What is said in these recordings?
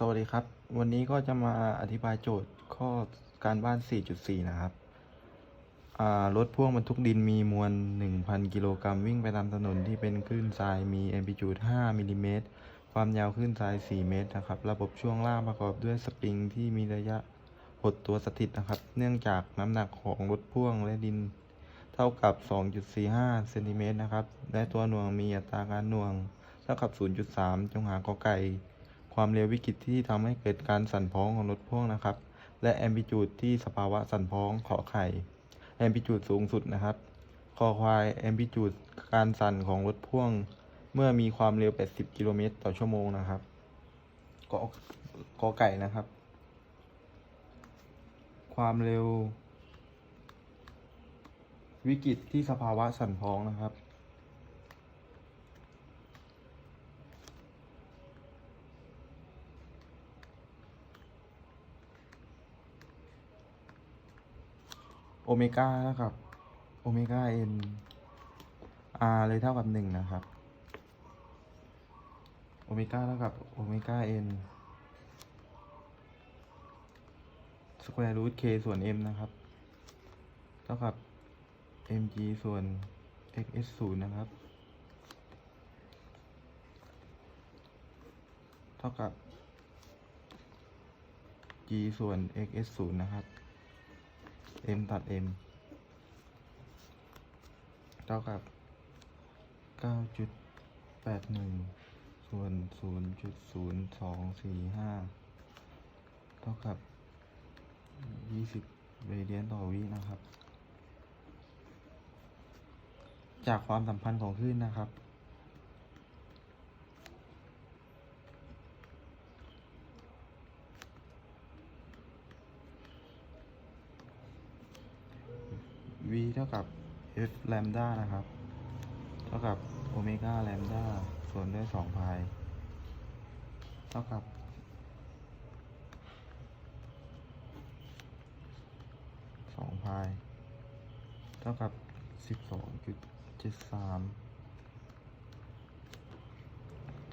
สวัสดีครับ วันนี้ก็จะมาอธิบายโจทย์ข้อการบ้าน 4.4 นะครับรถพ่วงบรรทุกดินมีมวล 1,000 กิโลกรัมวิ่งไปตามถนนที่เป็นคลื่นทรายมี amplitude 5มิลลิเมตร ความยาวคลื่นทราย 4 เมตรนะครับ ระบบช่วงล่างประกอบด้วยสปริงที่มีระยะหดตัวสถิตนะครับ เนื่องจากน้ำหนักของรถพ่วงและดินเท่ากับ 2.45 เซนติเมตรนะครับ และตัวหน่วงมีอัตราการหน่วงเท่ากับ 0.3 จงหากอไก่ ความเร็ววิกฤตที่ทำให้เกิดการสั่นพ้องของรถพ่วงนะครับ และแอมพลิจูดที่สภาวะสั่นพ้องขอไข่แอมพลิจูดสูงสุดนะครับ คอควายแอมพลิจูดการสั่นของรถพ่วง เมื่อมีความเร็ว 80 กิโลเมตรต่อชั่วโมงนะครับกกอไก่นะครับ ความเร็ว วิกฤตที่สภาวะสั่นพ้องนะครับ โอเมก้าเท่ากับ โอเมก้าเอ็นอาร์เลยเท่ากับหนึ่งนะครับ โอเมก้าเท่ากับโอเมก้าเอ็นสแควร์รูทเคส่วน m นะครับ เท่ากับ mg ส่วน xs ศูนย์นะครับ เท่ากับ g ส่วน xs ศูนย์นะครับ m ตัด m เท่ากับ9.81ส่วน 0.0245 เท่ากับ 20 เรเดียนต่อวินะครับ จากความสัมพันธ์ของคลื่นนะครับ เท่ากับ f แลมด้านะครับ เท่ากับโอเมก้าแลมด้าส่วนด้วย2พายเท่ากับ2พาย เท่ากับ12.73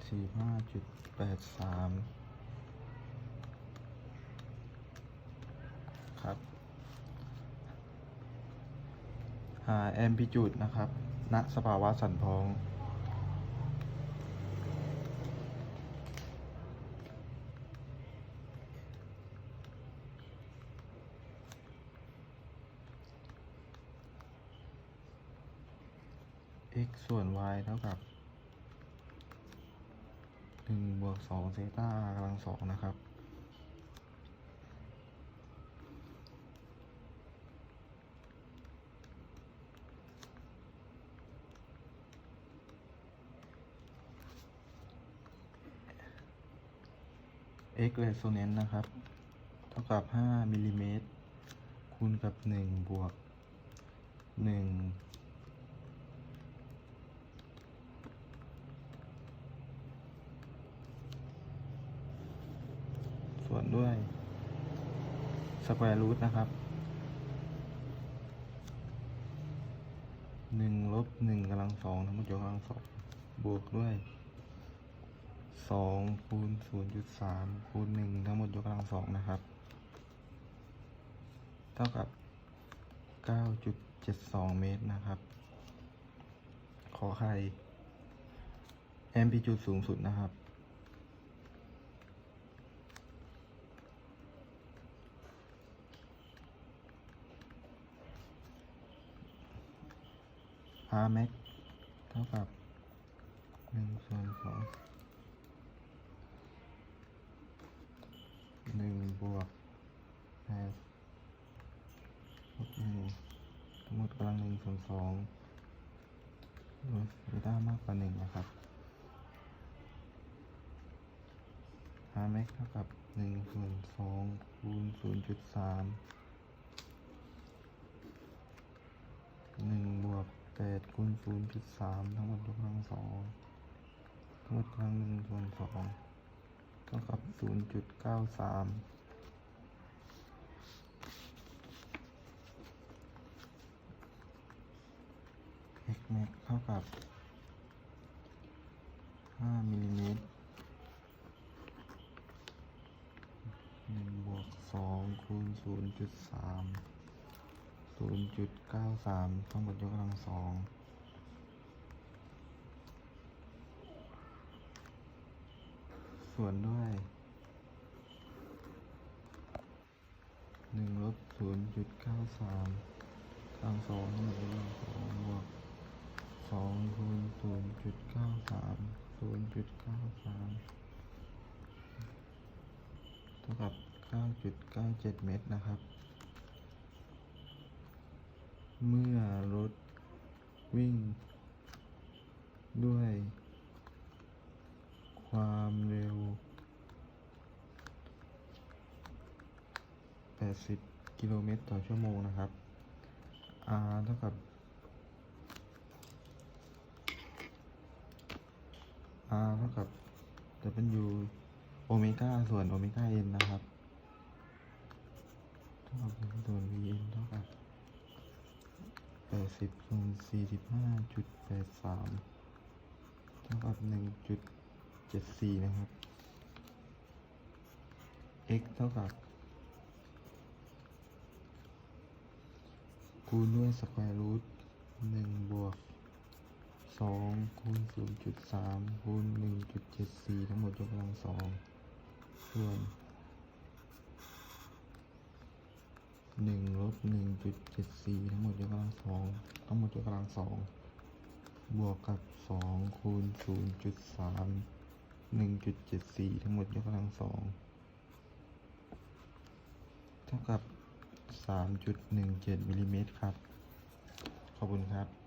45.83ครับ หาแอมพลิจูดนะครับ ณ สภาวะสั่นพอง x ส่วน y เท่ากับ1บวก2เซต้ากำลังสองนะครับ x resonance นะครับ เท่ากับ 5มิลลิเมตรคูณกับ 1 บวก 1 ส่วนด้วย สแควร์รูทนะครับหนึ่งลบหนึ่งกำลังสองทั้งหมดยกกำลังสองบวกด้วย สองคูณศูนย์จุดสามคูณหนึ่งทั้งหมดยกกำลังสองนะครับ เท่ากับเก้าจุดเจ็ดสองเมตรนะครับ ขอไข่แอมพลิจูดสูงสุดนะครับ r max เท่ากับหนึ่งส่วนสอง หนึ่งบวกแปดลบหนึ่งทั้งหมดกำลังหนึ่งส่วนสองโดยเบต้ามากกว่าหนึ่งนะครับ r max เท่ากับหนึ่งส่วนสองคูณศูนย์จุดสามหนึ่งบวกแปดคูณศูนย์จุดสามทั้งหมดยกกำลังสองทั้งหมดกำลังหนึ่งส่วนสอง เท่ากับ 0.93 x m a x เท่ากับ 5มิลลิเมตร1บวก2คูณ 0.3 0.93ทั้งหมดยกกำลัง2 ส่วนด้วยหนึ่งลบศูนย์จุดเก้าสามกำลังสองหมดยกกำลังสองบวกสองคูณศูนย์จุดเก้าสามศูนย์จุดเก้าสามเท่ากับ9.97เมตรนะครับ เมื่อรถวิ่ง ด้วย ความเร็ว 80 กิโลเม ต่อชั่วโมงนะครับ R เท่ากับ R เท่ากับ W โอเมก้าส่วนโอเมก้า n นะครับเท่ากับหนึ่งส่วน vn เท่ากับแปดสิบคูณสี่สิบห้าจุดแปดสามเท่ากับหนึ่งจุดเจ็ดสี่นะครับ x เท่ากับ คูณด้วยสแควร์รูทหนึ่งบวกสองคูณศูนย์จุดสามคูณหนึ่งจุดเจ็ดสี่ทั้งหมดยกกำลังสองส่วนหนึ่งลบหนึ่งจุดเจ็ดสี่ทั้งหมดยกกำลังสองทั้งหมดยกกำลังสองบวกกับสองคูณศูนย์จุดสามหนึ่งจุดเจ็ดสี่ทั้งหมดยกกำลังสองเท่ากับ สามจุดหนึ่งเจ็ดมิลลิเมตรครับ ขอบคุณครับ